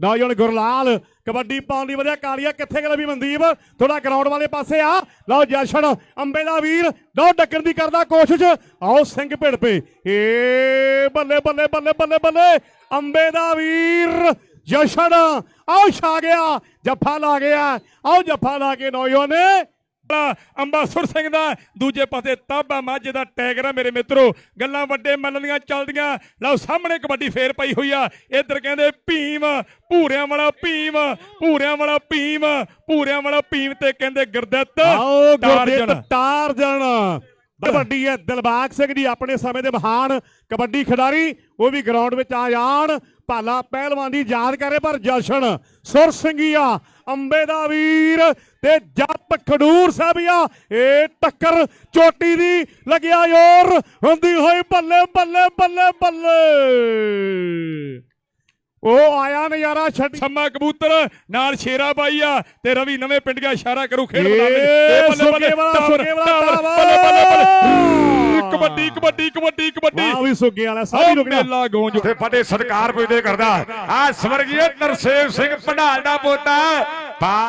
ਨੌਜਵਾਨ ਗੁਰਲਾਲ, ਕਬੱਡੀ ਪਾਉਣ ਦੀ ਵਧੀਆ ਕਾਲੀਆ, ਕਿੱਥੇ ਗਲਾ ਵੀ ਮਨਦੀਪ? ਥੋੜਾ ਗਰਾਊਂਡ ਵਾਲੇ ਪਾਸੇ ਆ। ਲਓ ਜਸ਼ਨ, ਅੰਬੇ ਦਾ ਵੀਰ, ਲਓ ਡੱਕਣ ਦੀ ਕਰਦਾ ਕੋਸ਼ਿਸ਼। ਆਓ ਸਿੰਘ ਭਿੜ ਪਏ ਏ ਬੱਲੇ ਬੱਲੇ ਬੱਲੇ ਬੱਲੇ ਬੱਲੇ। ਅੰਬੇ ਦਾ ਵੀਰ, ਜਸ਼ਨ। ਆਓ ਛਾ ਗਿਆ, ਜੱਫਾ ਲਾ ਗਿਆ। ਆਓ ਜੱਫਾ ਲਾ ਕੇ ਨੌਜਵਾਨ ਅੰਬਾਸੁਰ ਸਿੰਘ ਦਾ। ਦੂਜੇ ਪਾਸੇ ਤਾਬਾ ਮਾਝੇ ਦਾ ਟੈਗਰ ਆ ਮੇਰੇ ਮਿੱਤਰੋ। ਗੱਲਾਂ ਵੱਡੇ ਮੱਲ ਦੀਆਂ ਚੱਲਦੀਆਂ। ਲਓ ਸਾਹਮਣੇ ਕਬੱਡੀ ਫੇਰ ਪਈ ਹੋਈ ਆ। ਇੱਧਰ ਕਹਿੰਦੇ ਭੀਮ ਭੂਰਿਆਂ ਵਾਲਾ ਭੀਮ ਭੂਰਿਆਂ ਵਾਲਾ ਭੀਮ ਭੂਰਿਆਂ ਵਾਲਾ ਭੀਮ ਤੇ ਕਹਿੰਦੇ ਗੁਰਦਿੱਤ ਆਓ ਗੁਰਦਿੱਤ ਟਾਰਜਨ। ਟਾਰਜਨ ਕਬੱਡੀ ਹੈ ਦਿਲਬਾਗ ਸਿੰਘ ਜੀ ਆਪਣੇ ਸਮੇਂ ਦੇ ਮਹਾਨ ਕਬੱਡੀ ਖਿਡਾਰੀ। ਉਹ ਵੀ ਗਰਾਊਂਡ ਵਿੱਚ ਆ ਜਾਣ। ਭਾਲਾ ਪਹਿਲਵਾਨ ਦੀ ਯਾਦ ਕਰੇ ਪਰ ਜਸ਼ਨ। ਸੁਰ ਸਿੰਘੀਆ ਅੰਬੇ ਦਾ ਵੀਰ ਤੇ ਜੱਪ ਖਡੂਰ ਸਾਹਿਬੀਆ ਇਹ ਟੱਕਰ ਚੋਟੀ ਦੀ ਲੱਗਿਆ ਯੋਰ ਹੁੰਦੀ ਹੋਈ ਬੱਲੇ ਬੱਲੇ ਬੱਲੇ ਬੱਲੇ। ਉਹ ਆਇਆ ਨਜ਼ਾਰਾ ਛੱਡ ਛੰਮਾ ਕਬੂਤਰ ਨਾਲ ਸ਼ੇਰਾ ਬਾਈ ਆ ਤੇ ਰਵੀ ਨਵੇਂ ਪਿੰਡ ਗਿਆ ਇਸ਼ਾਰਾ ਕਰੂ ਖੇਡ ਦੇ ਸੁੱਕੇ ਵਾਲਾ, ਸੁੱਕੇ ਵਾਲਾ, ਬੱਲੇ ਬੱਲੇ ਬੱਲੇ। ਟਾਵਰ। ਕਬੱਡੀ ਕਬੱਡੀ ਕਬੱਡੀ ਕਬੱਡੀ। ਵਾਹ ਵੀ ਸੁੱਗੇ ਵਾਲਾ ਸਾਰੀ ਰੁਕਣਾ ਮੇਲਾ ਗੂੰਜ ਤੇ ਫਟੇ ਸਤਕਾਰ ਪੁੱਜਦੇ ਕਰਦਾ। ਆ ਸਵਰਗੀ ਨਰਸੇਵ ਸਿੰਘ ਪੰਡਾਲ ਦਾ ਪੋਤਾ। ਪਾ